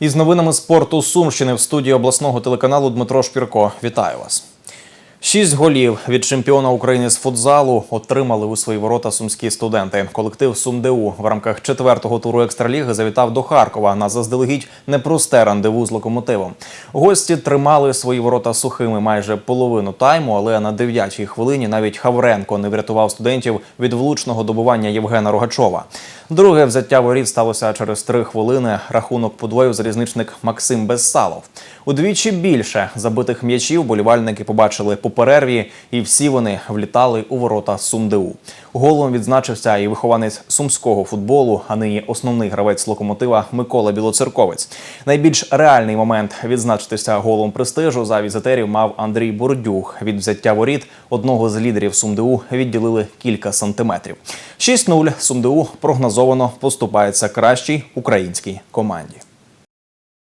Із новинами спорту Сумщини в студії обласного телеканалу Дмитро Шпірко. Вітаю вас. Шість голів від чемпіона України з футзалу отримали у свої ворота сумські студенти. Колектив СумДУ в рамках четвертого туру екстраліги завітав до Харкова на заздалегідь непросте рандеву з локомотивом. Гості тримали свої ворота сухими майже половину тайму, але на дев'ятій хвилині навіть Хавренко не врятував студентів від влучного добування Євгена Рогачова. Друге взяття воріт сталося через три хвилини. Рахунок подвоїв залізничник Максим Безсалов. Удвічі більше забитих м'ячів болівальники побачили по перерві, і всі вони влітали у ворота СумДУ. Голом відзначився і вихованець сумського футболу, а нині основний гравець локомотива Микола Білоцерковець. Найбільш реальний момент відзначитися голом престижу за візитерів мав Андрій Бордюх. Від взяття воріт одного з лідерів СумДУ відділили кілька сантиметрів. 6-0 СумДУ прогнозовано поступається кращій українській команді.